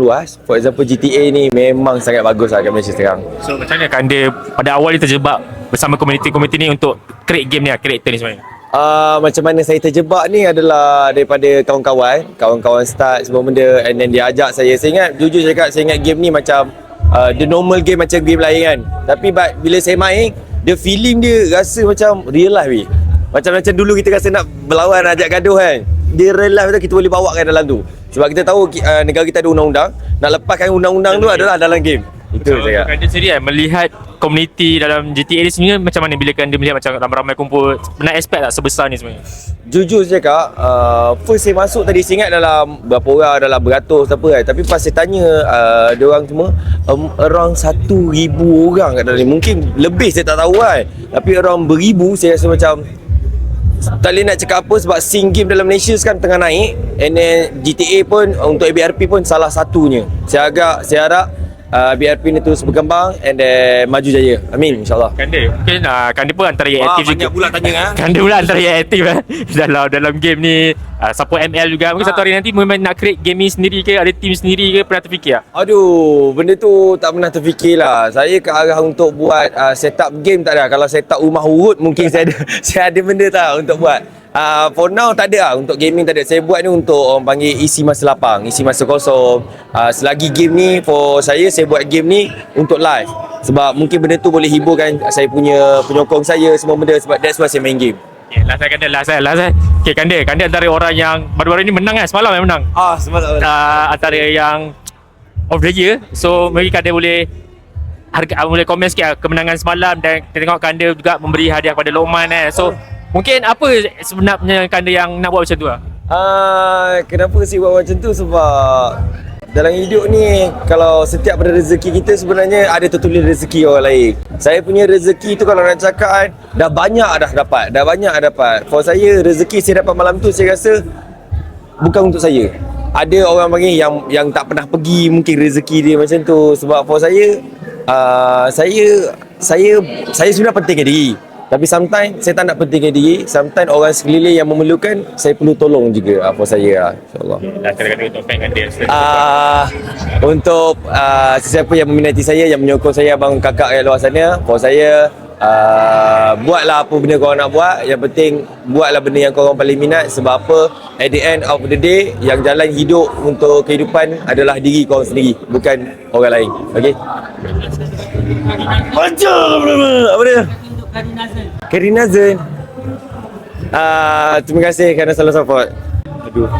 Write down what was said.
luas. For example GTA ni memang sangat bagus lah kat Malaysia sekarang. So macam mana kan dia pada awal dia terjebak bersama komuniti-komuniti ni untuk create game ni lah, karakter ni sebenarnya? Uh, macam mana saya terjebak ni adalah daripada kawan-kawan Kawan-kawan start semua benda And then dia ajak saya Saya ingat, jujur cakap Saya ingat game ni macam uh, The normal game macam game lain kan Tapi but, bila saya main The feeling dia rasa macam real life weh Macam macam dulu kita rasa nak berlawan Ajak gaduh kan Dia real life tu kita boleh bawa kan dalam tu. Sebab kita tahu uh, negara kita ada undang-undang. Nak lepaskan undang-undang tu adalah dalam game. Itu so, saya dia sendiri kan melihat komuniti dalam GTA ni sebenarnya macam mana? Bila kan dia melihat macam ramai-ramai kumpul pernah expect tak sebesar ni sebenarnya? Jujur saya cakap uh, First saya masuk tadi Saya ingat dalam Berapa orang Dalam beratus apa kan. Tapi pas saya tanya uh, Dia orang semua um, Around satu ribu orang kat dalam ni. Mungkin lebih saya tak tahu kan. Tapi around beribu Saya rasa macam tak boleh nak cakap apa sebab scene game dalam Malaysia sekarang tengah naik. And then GTA pun untuk ABRP pun salah satunya. Saya agak saya harap uh, ABRP ni terus berkembang and then maju jaya amin insyaAllah Kanda mungkin uh, Kanda pun antara yang aktif juga pula tanya ha? Kanda pula antara yang aktif eh dalam dalam game ni uh, support ML juga mungkin Ah. satu hari nanti memang nak create game ni sendiri ke ada team sendiri ke pernah terfikir tak? Aduh, benda tu tak pernah terfikir lah. Saya ke arah untuk buat uh, setup game tak ada. Kalau setup rumah urut mungkin saya ada saya ada benda tak untuk buat. Uh, for now tak ada lah untuk gaming tak ada. Saya buat ni untuk orang panggil isi masa lapang, isi masa kosong. Uh, selagi game ni for saya saya buat game ni untuk live. Sebab mungkin benda tu boleh hiburkan saya punya penyokong saya semua benda sebab that's why saya main game. Okay, last saya Kanda, last saya, last saya. Okay, Kanda, Kanda antara orang yang baru-baru ni menang kan? Semalam yang menang. Ah, semalam. Uh, antara yang of the year. So, mungkin Kanda boleh harga, boleh komen sikit lah kemenangan semalam dan kita tengok Kanda juga memberi hadiah kepada Lokman eh. So, mungkin apa sebenarnya Kanda yang nak buat macam tu lah? Ah, kenapa saya buat macam tu sebab dalam hidup ni kalau setiap pada rezeki kita sebenarnya ada tertulis rezeki orang lain. Saya punya rezeki tu kalau nak cakap kan dah banyak dah dapat, dah banyak dah dapat. For saya rezeki saya dapat malam tu saya rasa bukan untuk saya. Ada orang panggil yang yang tak pernah pergi mungkin rezeki dia macam tu sebab for saya uh, saya saya saya sebenarnya pentingkan diri. Tapi sometimes saya tak nak pentingkan diri. Sometimes orang sekeliling yang memerlukan Saya perlu tolong juga. Apa saya lah InsyaAllah. Dah kata-kata untuk fan Kanda. Ah, Untuk uh, sesiapa yang meminati saya Yang menyokong saya abang kakak kat luar sana For saya uh, Buatlah apa benda korang nak buat. Yang penting Buatlah benda yang korang paling minat. Sebab apa? At the end of the day Yang jalan hidup Untuk kehidupan Adalah diri korang sendiri Bukan orang lain. Okay Macam Apa dia Karina Zen Ah, Terima kasih kerana selalu support. Aduh